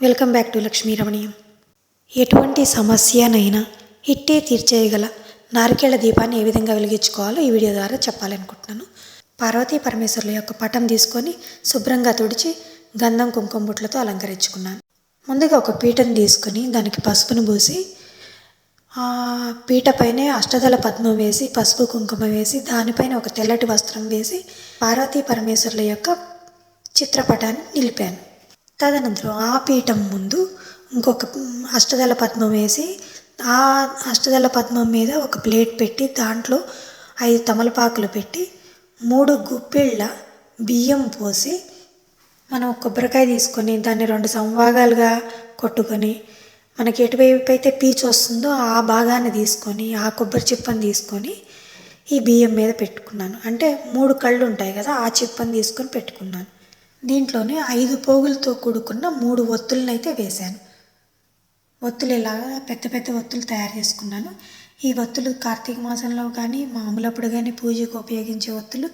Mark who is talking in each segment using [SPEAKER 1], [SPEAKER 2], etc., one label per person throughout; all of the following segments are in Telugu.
[SPEAKER 1] Welcome back to Lakshmi Ramaneeyam ఎటువంటి సమస్యనైనా ఇట్టే తీర్చేయగల నారికేళ్ళ దీపాన్ని ఏ విధంగా వెలిగించుకోవాలో ఈ వీడియో ద్వారా చెప్పాలనుకుంటున్నాను. పార్వతీ పరమేశ్వరుల యొక్క పటం తీసుకొని శుభ్రంగా తుడిచి గంధం కుంకుమ బుట్లతో అలంకరించుకున్నాను. ముందుగా ఒక పీటను తీసుకొని దానికి పసుపును పూసి ఆ పీట పైనే అష్టదళ పద్మం వేసి పసుపు కుంకుమ వేసి దానిపైన ఒక తెల్లటి వస్త్రం వేసి పార్వతీ పరమేశ్వరుల యొక్క చిత్రపటాన్ని నిలిపాను. తదనంతరం ఆ పీఠం ముందు ఇంకొక అష్టదళ పద్మం వేసి ఆ అష్టదళ పద్మం మీద ఒక ప్లేట్ పెట్టి దాంట్లో ఐదు తమలపాకులు పెట్టి మూడు గుప్పిళ్ళ బియ్యం పోసి మనం కొబ్బరికాయ తీసుకొని దాన్ని రెండు సంభాగాలుగా కొట్టుకొని మనకి ఎటువైపు అయితే పీచు వస్తుందో ఆ భాగాన్ని తీసుకొని ఆ కొబ్బరి చిప్పని తీసుకొని ఈ బియ్యం మీద పెట్టుకున్నాను. అంటే మూడు కళ్ళు ఉంటాయి కదా ఆ చిప్పని తీసుకొని పెట్టుకున్నాను. దీంట్లోనే ఐదు పోగులతో కూడుకున్న మూడు ఒత్తులను అయితే వేశాను. ఒత్తులు ఇలాగా పెద్ద పెద్ద ఒత్తులు తయారు చేసుకున్నాను. ఈ ఒత్తులు కార్తీక మాసంలో కానీ మామూలప్పుడు కానీ పూజకు ఉపయోగించే ఒత్తులు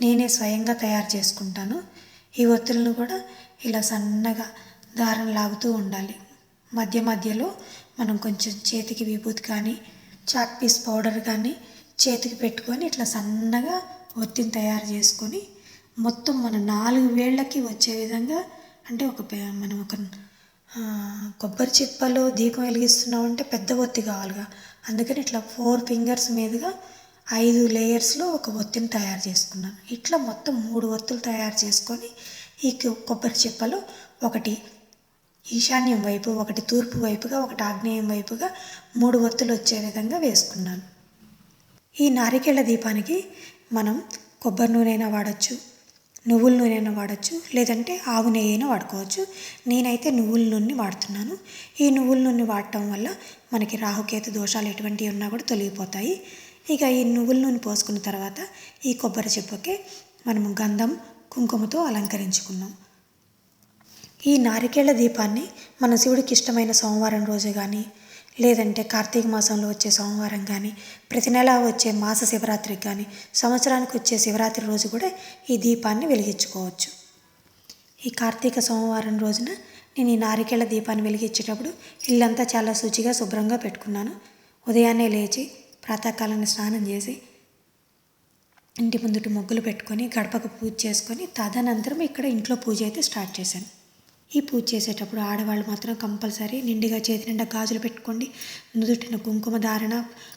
[SPEAKER 1] నేనే స్వయంగా తయారు చేసుకుంటాను. ఈ ఒత్తులను కూడా ఇలా సన్నగా దారం లాగుతూ ఉండాలి. మధ్య మధ్యలో మనం కొంచెం చేతికి విభూతి కానీ చాక్ పీస్ పౌడర్ కానీ చేతికి పెట్టుకొని ఇట్లా సన్నగా ఒత్తిని తయారు చేసుకొని మొత్తం మన నాలుగు వేళ్ళకి వచ్చే విధంగా అంటే ఒక మనం ఒక కొబ్బరి చిప్పలో దీపం వెలిగిస్తున్నాం అంటే పెద్ద ఒత్తి కావాలిగా. అందుకని ఇట్లా ఫోర్ ఫింగర్స్ మీదుగా ఐదు లేయర్స్లో ఒక ఒత్తిని తయారు చేసుకున్నాను ఇట్లా మొత్తం మూడు ఒత్తులు తయారు చేసుకొని ఈ కొబ్బరి చిప్పలు ఒకటి ఈశాన్యం వైపు ఒకటి తూర్పు వైపుగా ఒకటి ఆగ్నేయం వైపుగా మూడు ఒత్తులు వచ్చే విధంగా వేసుకున్నాను. ఈ నారికేళ్ళ దీపానికి మనం కొబ్బరి నూనె అయినా వాడచ్చు. నువ్వుల నూనె అయినా వాడచ్చు లేదంటే ఆవు నెయ్యి అయినా వాడుకోవచ్చు. నేనైతే నువ్వుల నూనె వాడుతున్నాను. ఈ నువ్వుల నూనె వాడటం వల్ల మనకి రాహుకేతు దోషాలు ఎటువంటివి ఉన్నా కూడా తొలగిపోతాయి. ఇక ఈ నువ్వుల నూనె పోసుకున్న తర్వాత ఈ కొబ్బరి చెప్పుకే మనము గంధం కుంకుమతో అలంకరించుకున్నాం. ఈ నారికేళ్ళ దీపాన్ని మన శివుడికి ఇష్టమైన సోమవారం రోజు కానీ లేదంటే కార్తీక మాసంలో వచ్చే సోమవారం కానీ ప్రతి నెల వచ్చే మాస శివరాత్రికి కానీ సంవత్సరానికి వచ్చే శివరాత్రి రోజు కూడా ఈ దీపాన్ని వెలిగించుకోవచ్చు. ఈ కార్తీక సోమవారం రోజున నేను ఈ నారికేళ్ళ దీపాన్ని వెలిగించేటప్పుడు ఇల్లంతా చాలా శుచిగా శుభ్రంగా పెట్టుకున్నాను. ఉదయాన్నే లేచి ప్రాతకాలాన్ని స్నానం చేసి ఇంటి ముందుటి ముగ్గులు పెట్టుకొని గడపకు పూజ చేసుకొని తదనంతరం ఇక్కడ ఇంట్లో పూజ అయితే స్టార్ట్ చేశాను. ఈ పూజ చేసేటప్పుడు ఆడవాళ్ళు మాత్రం కంపల్సరీ నిండుగా చేతి నిండా గాజులు పెట్టుకోండి. నుదుటిన కుంకుమ ధారణ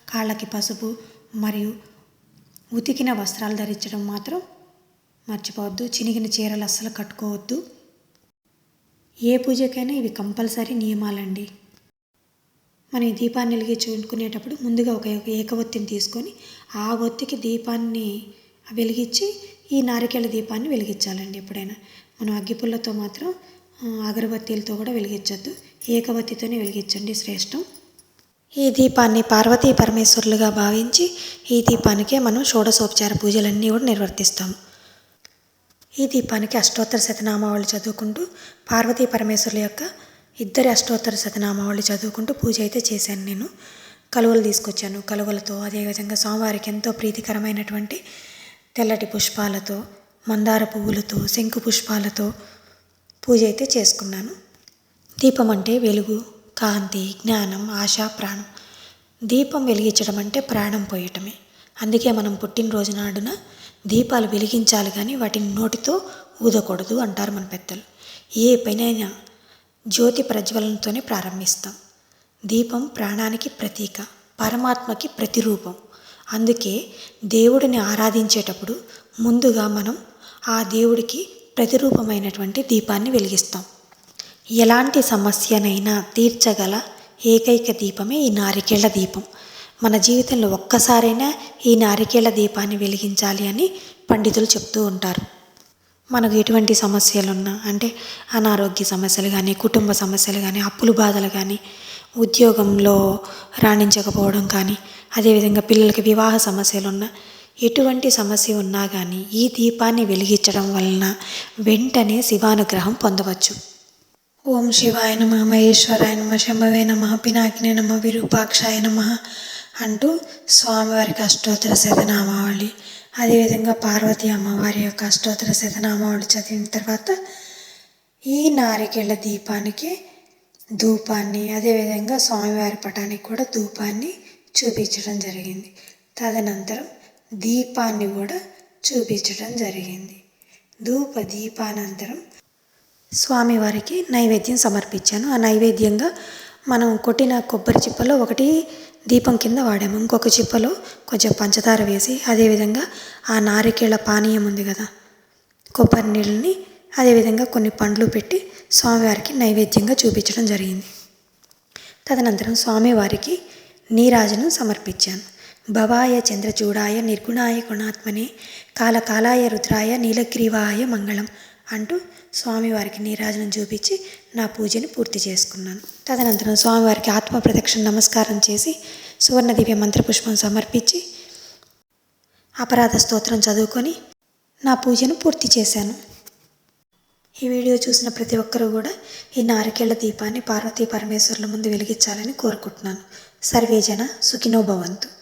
[SPEAKER 1] కాళ్ళకి పసుపు మరియు ఉతికిన వస్త్రాలు ధరించడం మాత్రం మర్చిపోవద్దు. చినిగిన చీరలు అస్సలు కట్టుకోవద్దు. ఏ పూజకైనా ఇవి కంపల్సరీ నియమాలండి. మనం ఈ దీపాన్ని వెలిగించుకునేటప్పుడు ముందుగా ఒక ఏక ఒత్తిని తీసుకొని ఆ ఒత్తికి దీపాన్ని వెలిగించి ఈ నారికేళ దీపాన్ని వెలిగించాలండి ఎప్పుడైనా. మనం అగ్గిపుల్లతో మాత్రం అగరబత్తీలతో కూడా వెలిగించొద్దు. ఏకవత్తితోనే వెలిగించండి శ్రేష్టం. ఈ దీపాన్ని పార్వతీ పరమేశ్వరులుగా భావించి ఈ దీపానికే మనం షోడశోపచార పూజలన్నీ కూడా నిర్వర్తిస్తాము ఈ దీపానికి అష్టోత్తర శతనామావళి చదువుకుంటూ పార్వతీ పరమేశ్వరుల యొక్క ఇద్దరి అష్టోత్తర శతనామావళి చదువుకుంటూ పూజ అయితే చేశాను నేను. కలువలు తీసుకొచ్చాను. కలువలతో అదేవిధంగా స్వామివారికి ఎంతో ప్రీతికరమైనటువంటి తెల్లటి పుష్పాలతో మందార పువ్వులతో శంకు పుష్పాలతో పూజ అయితే చేసుకున్నాను. దీపం అంటే వెలుగు కాంతి జ్ఞానం ఆశ ప్రాణం. దీపం వెలిగించడం అంటే ప్రాణం పోయటమే. అందుకే మనం పుట్టినరోజు నాడున దీపాలు వెలిగించాలి కానీ వాటిని నోటితో ఊదకూడదు అంటారు మన పెద్దలు. ఏ పనైనా జ్యోతి ప్రజ్వలనతోనే ప్రారంభిస్తాం. దీపం ప్రాణానికి ప్రతీక పరమాత్మకి ప్రతిరూపం. అందుకే దేవుడిని ఆరాధించేటప్పుడు ముందుగా మనం ఆ దేవుడికి ప్రతిరూపమైనటువంటి దీపాన్ని వెలిగిస్తాం. ఎలాంటి సమస్యనైనా తీర్చగల ఏకైక దీపమే ఈ నారికేళ్ళ దీపం. మన జీవితంలో ఒక్కసారైనా ఈ నారికేళ్ళ దీపాన్ని వెలిగించాలి అని పండితులు చెప్తూ ఉంటారు. మనకు ఎటువంటి సమస్యలున్నా అంటే అనారోగ్య సమస్యలు కానీ కుటుంబ సమస్యలు కానీ అప్పులు బాధలు కానీ ఉద్యోగంలో రాణించకపోవడం కానీ అదేవిధంగా పిల్లలకి వివాహ సమస్యలు ఉన్నా ఎటువంటి సమస్య ఉన్నా కానీ ఈ దీపాన్ని వెలిగించడం వలన వెంటనే శివానుగ్రహం పొందవచ్చు. ఓం శివాయ నమ మహేశ్వరాయ నమ శంభవే నమ పినాకినే నమ విరూపాక్షాయ నమ అంటూ స్వామివారికి అష్టోత్తర శతనామావళి. అదేవిధంగా పార్వతీ అమ్మవారి యొక్క అష్టోత్తర శతనామావళి చదివిన తర్వాత ఈ నారికేళ్ళ దీపానికి ధూపాన్ని అదేవిధంగా స్వామివారి పటానికి కూడా ధూపాన్ని చూపించడం జరిగింది. తదనంతరం దీపాన్ని కూడా చూపించడం జరిగింది. ధూప దీపానంతరం స్వామివారికి నైవేద్యం సమర్పించాను. ఆ నైవేద్యంగా మనం కొట్టిన కొబ్బరి చిప్పలో ఒకటి దీపం కింద వాడాము. ఇంకొక చిప్పలో కొంచెం పంచదార వేసి అదేవిధంగా ఆ నారికేళ పానీయం ఉంది కదా కొబ్బరి నీళ్ళని అదేవిధంగా కొన్ని పండ్లు పెట్టి స్వామివారికి నైవేద్యంగా చూపించడం జరిగింది. తదనంతరం స్వామివారికి నీరాజనం సమర్పించాను. భవాయ చంద్రచూడాయ నిర్గుణాయ గుణాత్మనే కాలకాలాయ రుద్రాయ నీలగ్రీవాయ మంగళం అంటూ స్వామివారికి నీరాజనం చూపించి నా పూజని పూర్తి చేసుకున్నాను. తదనంతరం స్వామివారికి ఆత్మ ప్రదక్షిణ నమస్కారం చేసి సువర్ణ దివ్య మంత్రపుష్పం సమర్పించి అపరాధ స్తోత్రం చదువుకొని నా పూజను పూర్తి చేశాను. ఈ వీడియో చూసిన ప్రతి ఒక్కరూ కూడా ఈ నారికేళ్ళ దీపాన్ని పార్వతీ పరమేశ్వరుల ముందు వెలిగించాలని కోరుకుంటున్నాను. సర్వేజన సుఖినో భవంతు.